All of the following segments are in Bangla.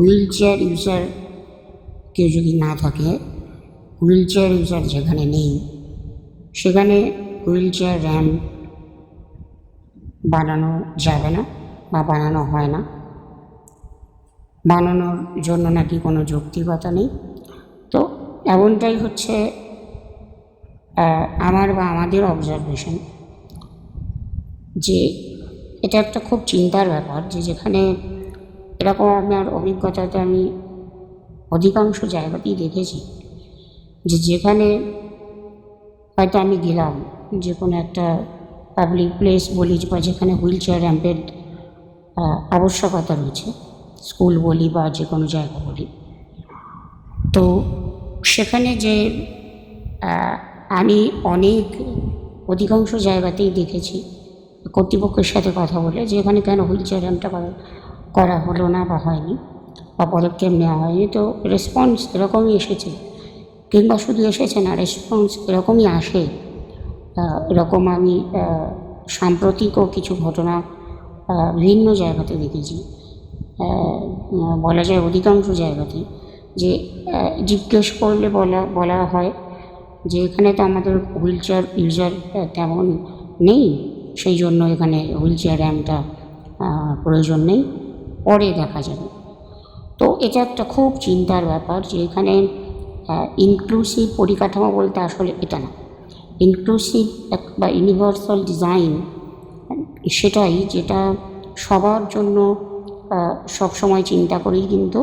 হুইল চেয়ার ইউজার কেউ যদি না থাকে হুইল চেয়ার ইউজার যেখানে নেই, সেখানে হুইল চেয়ার র্যাম্প বানানো যাবে না বা বানানো হয় না। বানানোর জন্য নাকি কোনো যৌক্তিকতা নেই। তো এমনটাই হচ্ছে আমার বা আমাদের অবজারভেশন যে এটা একটা খুব চিন্তার ব্যাপার যে যেখানে এরকম আমার অভিজ্ঞতাতে আমি অধিকাংশ জায়গাতেই দেখেছি যে যেখানে হয়তো আমি গেলাম, যে কোনো একটা পাবলিক প্লেস বলি বা যেখানে হুইল চেয়ার র্যাম্পের আবশ্যকতা রয়েছে স্কুল বলি বা যে কোনো জায়গা বলি। তো সেখানে যে আমি অনেক অধিকাংশ জায়গাতেই দেখেছি, কর্তৃপক্ষের সাথে কথা বলে যে এখানে কেন হুইল চেয়ার র্যাম্পটা করা হলো না বা হয়নি। বা পদক্ষেপ নেওয়া হয়নি। তো রেসপন্স এরকমই এসেছে। কিংবা শুধু এসেছে না রেসপন্স এরকমই আসে। এরকম আমি সাম্প্রতিকও কিছু ঘটনা আহ, বিভিন্ন জায়গাতে দেখেছি। বলা যায় অধিকাংশ জায়গাতেই যে জিজ্ঞেস করলে বলা বলা হয় যে এখানে তো আমাদের হুইল চেয়ার ইউজার তেমন নেই। সেই জন্য এখানে হুইল চেয়ার র্যাম্পটা প্রয়োজন নেই। পরে দেখা যাবে। তো এটা একটা খুব চিন্তার ব্যাপার যে এখানে ইনক্লুসিভ পরিকাঠামো বলতে আসলে এটা না। ইনক্লুসিভ বা ইউনিভার্সাল ডিজাইন সেটাই যেটা সবার জন্য সবসময় চিন্তা করেই কিন্তু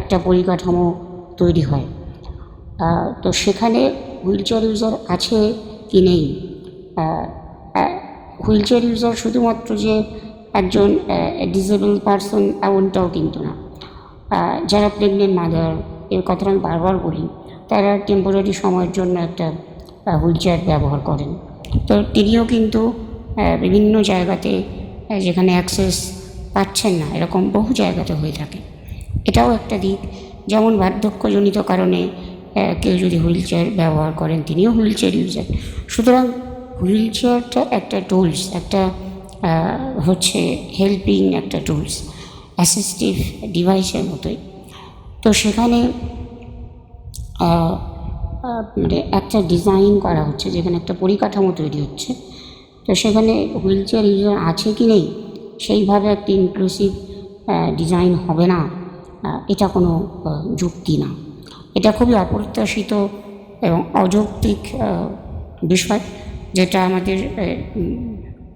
একটা পরিকাঠামো তৈরি হয়। তো সেখানে হুইল চেয়ার ইউজার আছে কি নেই? হুইল চেয়ার ইউজার শুধুমাত্র যে একজন ডিসেবল পারসন এমনটাও কিন্তু না। যারা প্রেগনেন্ট মাদার এর কথাটা আমি বারবার বলি, তারা টেম্পোরারি সময়ের জন্য একটা হুইল চেয়ার ব্যবহার করেন। তো তিনিও কিন্তু বিভিন্ন জায়গাতে যেখানে অ্যাক্সেস পাচ্ছেন না, এরকম বহু জায়গাতে হয়ে থাকে। এটাও একটা দিক, যেমন বার্ধক্যজনিত কারণে কেউ যদি হুইল চেয়ার ব্যবহার করেন, তিনিও হুইল চেয়ার ইউজার সুতরাং হুইল চেয়ারটা একটা টুলস একটা হচ্ছে হেল্পিং একটা টুলস অ্যাসিস্টিভ ডিভাইসের মতোই। তো সেখানে মানে একটা ডিজাইন করা হচ্ছে, যেখানে একটা পরিকাঠামো তৈরি হচ্ছে। তো সেখানে হুইল চেয়ার ইউজার আছে কি নেই, সেইভাবে একটা ইনক্লুসিভ ডিজাইন হবে না এটা কোনো যুক্তি না। এটা খুবই অপ্রত্যাশিত এবং অযৌক্তিক বিষয়, যেটা আমাদের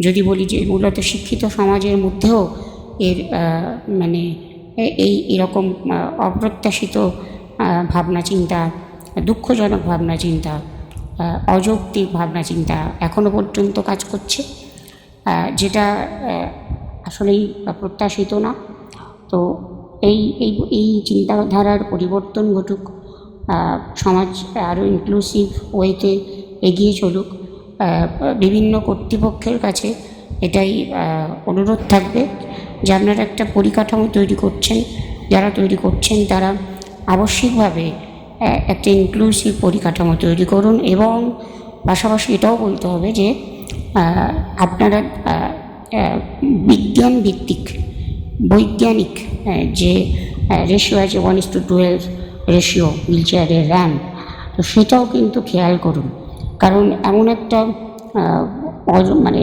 যদি বলি যে মূলত শিক্ষিত সমাজের মধ্যেও এর মানে এই এরকম অপ্রত্যাশিত ভাবনা চিন্তা, দুঃখজনক ভাবনা চিন্তা অযৌক্তিক ভাবনা চিন্তা এখনও পর্যন্ত কাজ করছে। যেটা আসলেই প্রত্যাশিত না। তো এই এই এই চিন্তাধারার পরিবর্তন ঘটুক সমাজ আরও ইনক্লুসিভ ওয়েতে এগিয়ে চলুক। বিভিন্ন কর্তৃপক্ষের কাছে এটাই অনুরোধ থাকবে যে আপনারা একটা পরিকাঠামো তৈরি করছেন, যারা তৈরি করছেন তারা আবশ্যিকভাবে একটা ইনক্লুসিভ পরিকাঠামো তৈরি করুন এবং পাশাপাশি এটাও বলতে হবে যে আপনারা বিজ্ঞান ভিত্তিক, বৈজ্ঞানিক যে রেশিও আছে one is to twelve ratio wheel চেয়ারের র্যাম তো সেটাও কিন্তু খেয়াল করুন। কারণ এমন একটা মানে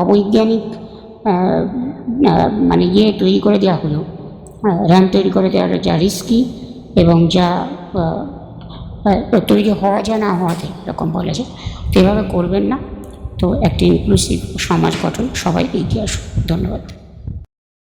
অবৈজ্ঞানিক মানে ইয়ে তৈরি করে দেওয়া হলো। র্যাম তৈরি করে দেওয়ার যা রিস্কি এবং যা তৈরি হওয়া যায় না হওয়া যায় এরকম বলা যায়। তো এভাবে করবেন না। তো একটি ইনক্লুসিভ সমাজ গঠন। সবাই এগিয়ে আসুন। ধন্যবাদ।